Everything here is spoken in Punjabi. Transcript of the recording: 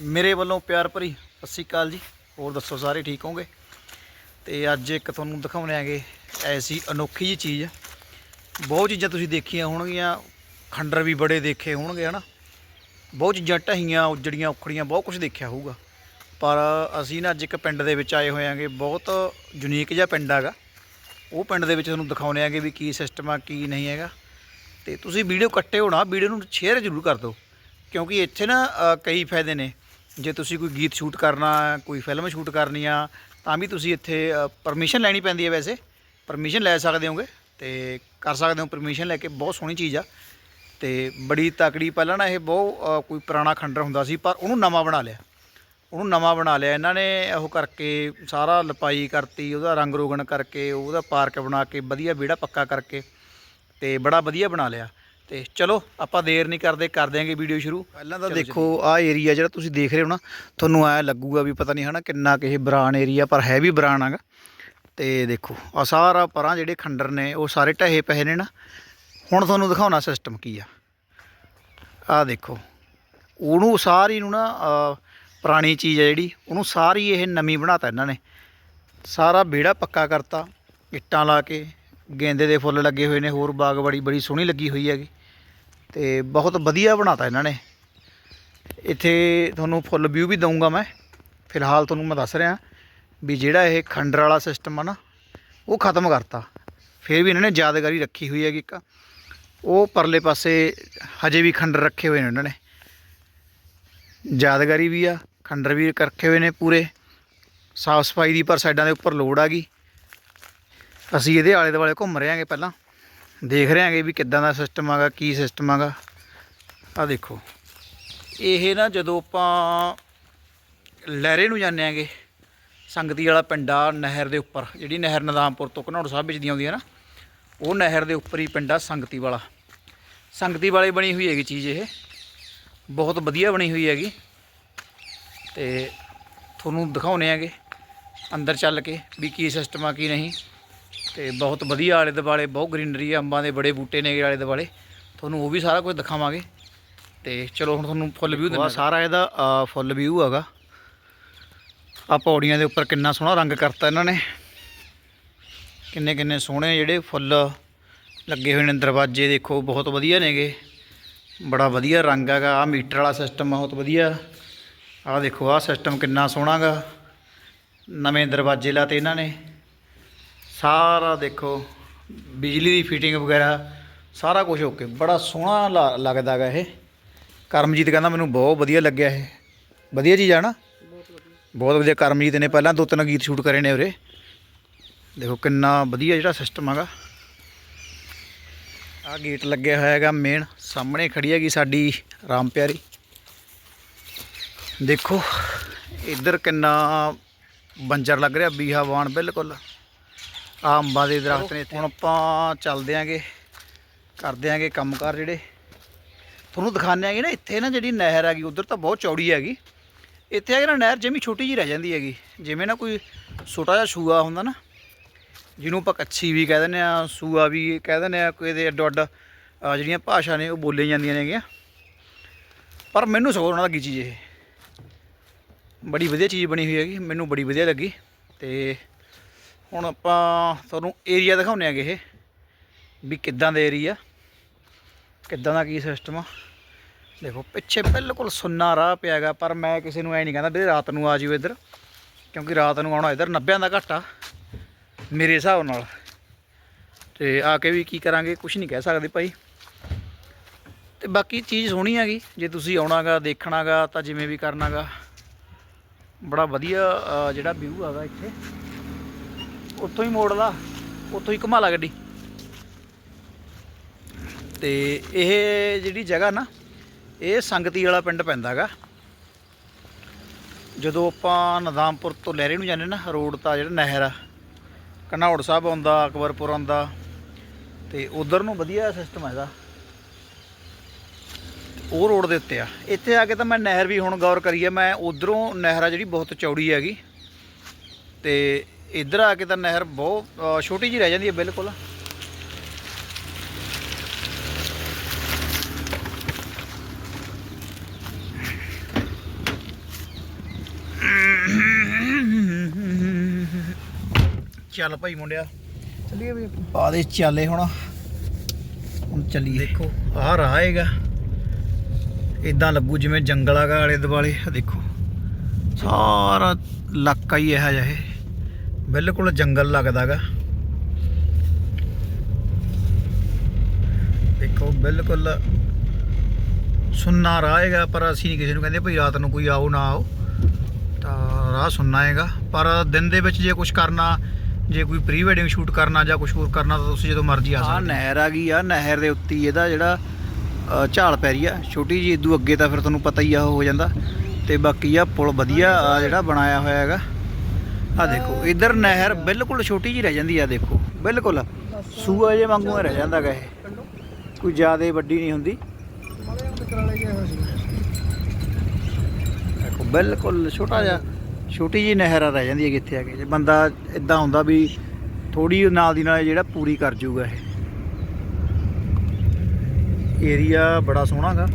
ਮੇਰੇ ਵੱਲੋਂ ਪਿਆਰ ਭਰੀ ਸਤਿ ਸ਼੍ਰੀ ਅਕਾਲ ਜੀ। ਹੋਰ ਦੱਸੋ, ਸਾਰੇ ਠੀਕ ਹੋਗੇ ਤੇ ਅੱਜ ਇੱਕ ਤੁਹਾਨੂੰ ਦਿਖਾਉਣੇ ਆਗੇ ਐਸੀ ਅਨੋਖੀ ਜੀ ਚੀਜ਼। ਬਹੁਤ ਚੀਜ਼ਾਂ ਤੁਸੀਂ ਦੇਖੀਆਂ ਹੋਣਗੀਆਂ, ਖੰਡਰ ਵੀ ਬੜੇ ਦੇਖੇ ਹੋਣਗੇ, ਹਨਾ? ਬਹੁਤ ਚੀਜ਼ਾਂ ਢਹੀਆਂ, ਉਜੜੀਆਂ, ਉਖੜੀਆਂ, ਬਹੁਤ ਕੁਝ ਦੇਖਿਆ ਹੋਊਗਾ। ਪਰ ਅਸੀਂ ਨਾ ਅੱਜ ਇੱਕ ਪਿੰਡ ਦੇ ਵਿੱਚ ਆਏ ਹੋਏ ਆਂਗੇ ਬਹੁਤ ਯੂਨੀਕ ਜਿਹਾ ਪਿੰਡ ਹੈਗਾ। ਉਹ ਪਿੰਡ ਦੇ ਵਿੱਚ ਤੁਹਾਨੂੰ ਦਿਖਾਉਣੇ ਆਗੇ ਵੀ ਕੀ ਸਿਸਟਮ ਆ, ਕੀ ਨਹੀਂ ਹੈਗਾ। ਤੇ ਤੁਸੀਂ ਵੀਡੀਓ ਕੱਟੇ ਹੋਣਾ, ਵੀਡੀਓ ਨੂੰ ਸ਼ੇਅਰ ਜ਼ਰੂਰ ਕਰ ਦਿਓ। ਕਿਉਂਕਿ ਇੱਥੇ ਨਾ ਕਈ ਫਾਇਦੇ ਨੇ। ਜੇ ਤੁਸੀਂ ਕੋਈ ਗੀਤ ਸ਼ੂਟ ਕਰਨਾ, ਕੋਈ ਫਿਲਮ ਸ਼ੂਟ ਕਰਨੀ ਆ, ਤਾਂ ਵੀ ਤੁਸੀਂ ਇੱਥੇ ਪਰਮਿਸ਼ਨ ਲੈਣੀ ਪੈਂਦੀ ਹੈ ਵੈਸੇ। ਪਰਮਿਸ਼ਨ ਲੈ ਸਕਦੇ ਹੋਗੇ ਤੇ ਕਰ ਸਕਦੇ ਹੋ ਪਰਮਿਸ਼ਨ ਲੈ ਕੇ ਬਹੁਤ ਸੋਹਣੀ ਚੀਜ਼ ਆ। ਤੇ ਬੜੀ ਤਕੜੀ, ਪਹਿਲਾਂ ਨਾ ਇਹ ਬਹੁਤ ਕੋਈ ਪੁਰਾਣਾ ਖੰਡਰ ਹੁੰਦਾ ਸੀ, ਪਰ ਉਹਨੂੰ ਨਵਾਂ ਬਣਾ ਲਿਆ। ਉਹਨੂੰ ਨਵਾਂ ਬਣਾ ਲਿਆ। ਇਹਨਾਂ ਨੇ ਉਹ ਕਰਕੇ ਸਾਰਾ ਲਪਾਈ ਕਰਤੀ, ਉਹਦਾ ਰੰਗ ਰੋਗਣ ਕਰਕੇ, ਉਹਦਾ ਪਾਰਕ ਬਣਾ ਕੇ, ਵਧੀਆ ਵਿਹੜਾ ਪੱਕਾ ਕਰਕੇ ਤੇ ਬੜਾ ਵਧੀਆ ਬਣਾ ਲਿਆ। ਤੇ ਚਲੋ ਆਪਾਂ ਦੇਰ ਨਹੀਂ ਕਰਦੇ ਕਰ ਦਿਆਂਗੇ ਵੀਡੀਓ ਸ਼ੁਰੂ। ਪਹਿਲਾਂ ਤਾਂ ਦੇਖੋ ਆਹ ਏਰੀਆ ਜਿਹੜਾ ਤੁਸੀਂ ਦੇਖ ਰਹੇ ਹੋ ਨਾ ਤੁਹਾਨੂੰ ਐ ਲੱਗੂਗਾ ਵੀ ਪਤਾ ਨਹੀਂ ਹਨਾ ਕਿੰਨਾ ਕਿ ਇਹ ਬਰਾਨ ਏਰੀਆ ਪਰ ਹੈ ਵੀ ਬਰਾਨ ਹੈਗਾ। ਤੇ ਦੇਖੋ ਆ ਸਾਰਾ ਪਰਾਂ ਜਿਹੜੇ ਖੰਡਰ ਨੇ ਉਹ ਸਾਰੇ ਢਹੇ ਪਏ ਨੇ ਨਾ। ਹੁਣ ਤੁਹਾਨੂੰ ਦਿਖਾਉਣਾ ਸਿਸਟਮ ਕੀ ਆ। ਆ ਦੇਖੋ ਉਹਨੂੰ ਸਾਰੀ ਨੂੰ ਨਾ ਪੁਰਾਣੀ ਚੀਜ਼ ਹੈ ਜਿਹੜੀ ਉਹਨੂੰ ਸਾਰੀ ਇਹ ਨਵੀਂ ਬਣਾਤਾ ਇਹਨਾਂ ਨੇ। ਸਾਰਾ ਵਿਹੜਾ ਪੱਕਾ ਕਰਤਾ ਇੱਟਾਂ ਲਾ ਕੇ ਗੇਂਦੇ ਦੇ ਫੁੱਲ ਲੱਗੇ ਹੋਏ ਨੇ ਹੋਰ ਬਾਗ ਬੜੀ ਬੜੀ ਸੋਹਣੀ ਲੱਗੀ ਹੋਈ ਹੈਗੀ। ਤੇ ਬਹੁਤ ਵਧੀਆ ਬਣਾਤਾ ਇਹਨਾਂ ਨੇ। ਇੱਥੇ ਤੁਹਾਨੂੰ ਫੁੱਲ ਵਿਊ ਵੀ ਦਊਂਗਾ ਮੈਂ। ਫਿਲਹਾਲ ਤੁਹਾਨੂੰ ਮੈਂ ਦੱਸ ਰਿਹਾ ਵੀ ਜਿਹੜਾ ਇਹ ਖੰਡਰ ਵਾਲਾ ਸਿਸਟਮ ਆ ਨਾ, ਉਹ ਖਤਮ ਕਰਤਾ। ਫਿਰ ਵੀ ਇਹਨਾਂ ਨੇ ਯਾਦਗਾਰੀ ਰੱਖੀ ਹੋਈ ਹੈਗੀ ਇੱਕ। ਉਹ ਪਰਲੇ ਪਾਸੇ ਹਜੇ ਵੀ ਖੰਡਰ ਰੱਖੇ ਹੋਏ ਨੇ ਉਹਨਾਂ ਨੇ। ਯਾਦਗਾਰੀ ਵੀ ਆ, ਖੰਡਰ ਵੀ ਰੱਖੇ ਹੋਏ ਨੇ ਪੂਰੇ। ਸਾਫ਼ ਸਫ਼ਾਈ ਦੀ ਪਰ ਸਾਈਡਾਂ ਦੇ ਉੱਪਰ ਲੋੜ ਆ ਗਈ। ਅਸੀਂ ਇਹਦੇ ਆਲੇ ਦੁਆਲੇ ਘੁੰਮ ਰਹੇ ਹਾਂਗੇ ਪਹਿਲਾਂ। ਦੇਖ ਰਹੇ ਹਾਂਗੇ ਵੀ ਕਿੱਦਾਂ ਦਾ ਸਿਸਟਮ ਆਗਾ, ਕੀ ਸਿਸਟਮ ਆਗਾ। ਆ ਦੇਖੋ। ਇਹ ਨਾ ਜਦੋਂ ਆਪਾਂ ਲਹਿਰੇ ਨੂੰ ਜਾਂਦੇ ਆਂਗੇ ਸੰਗਤੀ ਵਾਲਾ ਪਿੰਡਾ ਨਹਿਰ ਦੇ ਉੱਪਰ, ਜਿਹੜੀ ਨਹਿਰ ਨਦਾਮਪੁਰ ਤੋਂ ਘਨੌੜ ਸਾਹਿਬ ਵਿੱਚ ਦੀ ਆਉਂਦੀ ਹੈ ਨਾ, ਉਹ ਨਹਿਰ ਦੇ ਉੱਪਰ ਹੀ ਪਿੰਡਾ ਸੰਗਤੀ ਵਾਲਾ। ਸੰਗਤੀ ਵਾਲੇ ਬਣੀ ਹੋਈ ਹੈਗੀ ਚੀਜ਼ ਇਹ। ਬਹੁਤ ਵਧੀਆ ਬਣੀ ਹੋਈ ਹੈਗੀ। ਤੇ ਤੁਹਾਨੂੰ ਦਿਖਾਉਣੇ ਹੈਗੇ, ਅੰਦਰ ਚੱਲ ਕੇ ਵੀ ਕੀ ਸਿਸਟਮ ਆ, ਕੀ ਨਹੀਂ। ਤੇ ਬਹੁਤ ਵਧੀਆ ਆਲੇ ਦੁਆਲੇ ਬਹੁਤ ਗ੍ਰੀਨਰੀ ਆ ਅੰਬਾਂ ਦੇ ਬੜੇ ਬੂਟੇ ਨੇ ਆਲੇ ਦੁਆਲੇ। ਤੁਹਾਨੂੰ ਉਹ ਵੀ ਸਾਰਾ ਕੁਝ ਦਿਖਾਵਾਂਗੇ। ਤੇ ਚਲੋ ਹੁਣ ਤੁਹਾਨੂੰ ਫੁੱਲ ਵਿਊ ਦਿੰਦਾ ਸਾਰਾ ਇਹਦਾ ਫੁੱਲ ਵਿਊ ਹੈਗਾ। ਆ ਪੌੜੀਆਂ ਦੇ ਉੱਪਰ ਕਿੰਨਾ ਸੋਹਣਾ ਰੰਗ ਕਰਤਾ ਇਹਨਾਂ ਨੇ। ਕਿੰਨੇ ਕਿੰਨੇ ਸੋਹਣੇ ਜਿਹੜੇ ਫੁੱਲ ਲੱਗੇ ਹੋਏ ਨੇ ਦਰਵਾਜ਼ੇ ਦੇਖੋ ਬਹੁਤ ਵਧੀਆ ਨੇਗੇ। ਬੜਾ ਵਧੀਆ ਰੰਗ ਹੈਗਾ ਆ ਮੀਟਰ ਵਾਲਾ ਸਿਸਟਮ ਬਹੁਤ ਵਧੀਆ। ਆ ਦੇਖੋ ਆ ਸਿਸਟਮ ਕਿੰਨਾ ਸੋਹਣਾ ਗਾ ਨਵੇਂ ਦਰਵਾਜ਼ੇ ਲਾਤੇ ਇਹਨਾਂ ਨੇ। ਸਾਰਾ ਦੇਖੋ, ਬਿਜਲੀ ਦੀ ਫਿਟਿੰਗ ਵਗੈਰਾ, ਸਾਰਾ ਕੁਝ ਓਕੇ ਬੜਾ ਸੋਹਣਾ ਲਾ- ਲੱਗਦਾ ਗਾ ਇਹ। ਕਰਮਜੀਤ ਕਹਿੰਦਾ ਮੈਨੂੰ ਬਹੁਤ ਵਧੀਆ ਲੱਗਿਆ ਇਹ। ਵਧੀਆ ਚੀਜ਼ ਆ ਨਾ? ਬਹੁਤ ਵਧੀਆ। ਕਰਮਜੀਤ ਨੇ ਪਹਿਲਾਂ ਦੋ ਤਿੰਨ ਗੀਤ ਸ਼ੂਟ ਕਰੇ ਨੇ ਉਰੇ। ਦੇਖੋ ਕਿੰਨਾ ਵਧੀਆ ਜਿਹੜਾ ਸਿਸਟਮ ਹੈਗਾ। ਆ ਗੇਟ ਲੱਗਿਆ ਹੋਇਆ ਹੈਗਾ ਮੇਨ ਸਾਹਮਣੇ ਖੜੀ ਹੈਗੀ ਸਾਡੀ ਰਾਮ ਪਿਆਰੀ। ਦੇਖੋ, ਇੱਧਰ ਕਿੰਨਾ ਬੰਜਰ ਲੱਗ ਰਿਹਾ ਬੀਹਾਵਾਨ ਬਿਲਕੁਲ। ਆ ਅੰਬਾਂ ਦੇ ਦਰਖਤ ਨੇ ਇੱਥੇ। ਹੁਣ ਆਪਾਂ ਚੱਲਦੇ ਆਂਗੇ, ਕਰਦੇ ਆਂਗੇ ਕੰਮਕਾਰ ਜਿਹੜੇ। ਤੁਹਾਨੂੰ ਦਿਖਾਉਂਦੇ ਆਂਗੇ ਨਾ, ਇੱਥੇ ਨਾ ਜਿਹੜੀ ਨਹਿਰ ਹੈਗੀ, ਉਧਰ ਤਾਂ ਬਹੁਤ ਚੌੜੀ ਹੈਗੀ। ਇੱਥੇ ਹੈਗੀ ਨਾ ਨਹਿਰ ਜਿਵੇਂ ਛੋਟੀ ਜਿਹੀ ਰਹਿ ਜਾਂਦੀ ਹੈਗੀ। ਜਿਵੇਂ ਨਾ ਕੋਈ ਛੋਟਾ ਜਿਹਾ ਸੂਆ ਹੁੰਦਾ ਨਾ, ਜਿਹਨੂੰ ਆਪਾਂ ਕੱਛੀ ਵੀ ਕਹਿ ਦਿੰਦੇ ਆ, ਸੂਆ ਵੀ ਕਹਿ ਦਿੰਦੇ ਆ, ਕੋਈ ਦੇ ਅੱਡ ਅੱਡ ਜਿਹੜੀਆਂ ਭਾਸ਼ਾ ਨੇ, ਉਹ ਬੋਲੀਆਂ ਜਾਂਦੀਆਂ ਨੇਗੀਆਂ ਪਰ ਮੈਨੂੰ ਸਗੋਂ ਉਹਨਾਂ ਲੱਗੀ ਚੀਜ਼ ਇਹ। ਬੜੀ ਵਧੀਆ ਚੀਜ਼ ਬਣੀ ਹੋਈ ਹੈਗੀ, ਮੈਨੂੰ ਬੜੀ ਵਧੀਆ ਲੱਗੀ। ਤੇ ਹੁਣ ਆਪਾਂ ਤੁਹਾਨੂੰ ਏਰੀਆ ਦਿਖਾਉਂਦੇ ਆਗੇ ਇਹ, ਵੀ ਕਿੱਦਾਂ ਦਾ ਏਰੀਆ ਕਿੱਦਾਂ ਦਾ ਕੀ ਸਿਸਟਮ ਆ। ਦੇਖੋ, ਪਿੱਛੇ ਬਿਲਕੁਲ ਸੁੰਨਾ ਰਾਹ ਪਿਆ ਹੈਗਾ, ਪਰ ਮੈਂ ਕਿਸੇ ਨੂੰ ਐ ਨਹੀਂ ਕਹਿੰਦਾ ਵੀ ਰਾਤ ਨੂੰ ਆ ਜਿਓ ਇੱਧਰ, ਕਿਉਂਕਿ ਰਾਤ ਨੂੰ ਆਉਣਾ ਇੱਧਰ 90 ਦਾ ਘਾਟਾ, ਮੇਰੇ ਹਿਸਾਬ ਨਾਲ। ਤੇ ਆ ਕੇ ਵੀ ਕੀ ਕਰਾਂਗੇ ਕੁਝ ਨਹੀਂ ਕਹਿ ਸਕਦੇ ਭਾਈ। ਤੇ ਬਾਕੀ ਚੀਜ਼ ਸੋਹਣੀ ਹੈਗੀ, ਜੇ ਤੁਸੀਂ ਆਉਣਾਗਾ, ਦੇਖਣਾਗਾ, ਤਾਂ ਜਿਵੇਂ ਵੀ ਕਰਨਾਗਾ। ਬੜਾ ਵਧੀਆ ਜਿਹੜਾ ਵਿਊ ਹੈਗਾ ਇੱਥੇ। ਉੱਥੋਂ ਹੀ ਮੋੜ ਲਾ ਉੱਥੋਂ ਹੀ ਘੁਮਾ ਲਾ ਗੱਡੀ। ਤੇ ਇਹ ਜਿਹੜੀ ਜਗ੍ਹਾ ਨਾ, ਇਹ ਸੰਗਤੀ ਵਾਲਾ ਪਿੰਡ ਪੈਂਦਾ ਹੈਗਾ ਜਦੋਂ ਆਪਾਂ ਨਦਾਮਪੁਰ ਤੋਂ ਲਹਿਰੇ ਨੂੰ ਜਾਂਦੇ ਨਾ, ਰੋਡ ਤਾਂ ਜਿਹੜਾ ਨਹਿਰ ਆ, ਘਨੌੜ ਸਾਹਿਬ ਆਉਂਦਾ, ਅਕਬਰਪੁਰ ਆਉਂਦਾ, ਤੇ ਉਧਰ ਨੂੰ ਵਧੀਆ ਸਿਸਟਮ ਹੈ ਇਹਦਾ। ਉਹ ਰੋਡ ਦੇ ਉੱਤੇ ਆ। ਇੱਥੇ ਆ ਕੇ ਤਾਂ ਮੈਂ ਨਹਿਰ ਵੀ ਹੁਣ ਗੌਰ ਕਰੀ ਆ, ਮੈਂ ਉਧਰੋਂ ਨਹਿਰ ਆ ਜਿਹੜੀ ਬਹੁਤ ਚੌੜੀ ਹੈਗੀ। ਤੇ ਇੱਧਰ ਆ ਕੇ ਤਾਂ ਨਹਿਰ ਬਹੁਤ ਛੋਟੀ ਜਿਹੀ ਰਹਿ ਜਾਂਦੀ ਹੈ ਬਿਲਕੁਲ। ਚੱਲ ਭਾਈ ਮੁੰਡਿਆ ਚੱਲੀਏ ਵੀ ਪਾ ਦੇ ਚਾਲੇ ਹੁਣ। ਹੁਣ ਚੱਲੀਏ। ਦੇਖੋ ਆਹ ਰਾਹ ਹੈਗਾ। ਇਦਾਂ ਲੱਗੂ ਜਿਵੇਂ ਜੰਗਲ ਹੈਗਾ ਆਲੇ ਦੁਆਲੇ ਦੇਖੋ। ਸਾਰਾ ਇਲਾਕਾ ਹੀ ਇਹੋ ਜਿਹਾ ਇਹ ਬਿਲਕੁਲ ਜੰਗਲ ਲੱਗਦਾਗਾ। ਦੇਖੋ ਬਿਲਕੁਲ ਸੁੰਨਾ ਰਾਹ ਹੈਗਾ ਪਰ ਅਸੀਂ ਨਹੀਂ ਕਿਸੇ ਨੂੰ ਕਹਿੰਦੇ ਭਈ ਰਾਤ ਨੂੰ ਕੋਈ ਆਓ ਨਾ ਆਓ। ਤਾਂ ਰਾਹ ਸੁੰਨਾ ਹੈਗਾ। ਪਰ ਦਿਨ ਦੇ ਵਿੱਚ ਜੇ ਕੁਝ ਕਰਨਾ ਜੇ ਕੋਈ ਪ੍ਰੀ ਵੈਡਿੰਗ ਸ਼ੂਟ ਕਰਨਾ ਜਾਂ ਕੁਝ ਹੋਰ ਕਰਨਾ ਤਾਂ ਤੁਸੀਂ ਜਦੋਂ ਮਰਜ਼ੀ ਆ ਸਕਦੇ ਆ ਨਹਿਰ ਆ ਗਈ ਆ ਨਹਿਰ ਦੇ ਉੱਤੇ ਇਹਦਾ ਜਿਹੜਾ ਝਾਲ ਪੈ ਰਹੀ ਆ। ਛੋਟੀ ਜੀ ਇਦੋਂ ਅੱਗੇ ਤਾਂ ਫਿਰ ਤੁਹਾਨੂੰ ਪਤਾ ਹੀ ਆ ਹੋ ਜਾਂਦਾ। ਤੇ ਬਾਕੀ ਆ ਪੁਲ ਵਧੀਆ ਆ ਜਿਹੜਾ ਬਣਾਇਆ ਹੋਇਆ ਹੈਗਾ। ਆ ਦੇਖੋ, ਇਧਰ ਨਹਿਰ ਬਿਲਕੁਲ ਛੋਟੀ ਜੀ ਰਹਿ ਜਾਂਦੀ ਆ, ਦੇਖੋ। ਬਿਲਕੁਲ ਸੂਆ ਜੇ ਵਾਂਗੂ ਰਹਿ ਜਾਂਦਾ ਗਾ ਇਹ। ਕੋਈ ਜ਼ਿਆਦਾ ਵੱਡੀ ਨਹੀਂ ਹੁੰਦੀ। ਦੇਖੋ, ਬਿਲਕੁਲ ਛੋਟਾ ਜਿਹਾ, ਛੋਟੀ ਜੀ ਨਹਿਰ ਆ ਰਹਿ ਜਾਂਦੀ ਹੈ ਕਿੱਥੇ ਆ ਕੇ। ਜੇ ਬੰਦਾ ਇਦਾਂ ਹੁੰਦਾ ਵੀ ਥੋੜੀ ਨਾਲ ਦੀ ਨਾਲ ਜਿਹੜਾ ਪੂਰੀ ਕਰ ਜੂਗਾ ਇਹ। ਏਰੀਆ ਬੜਾ ਸੋਹਣਾਗਾ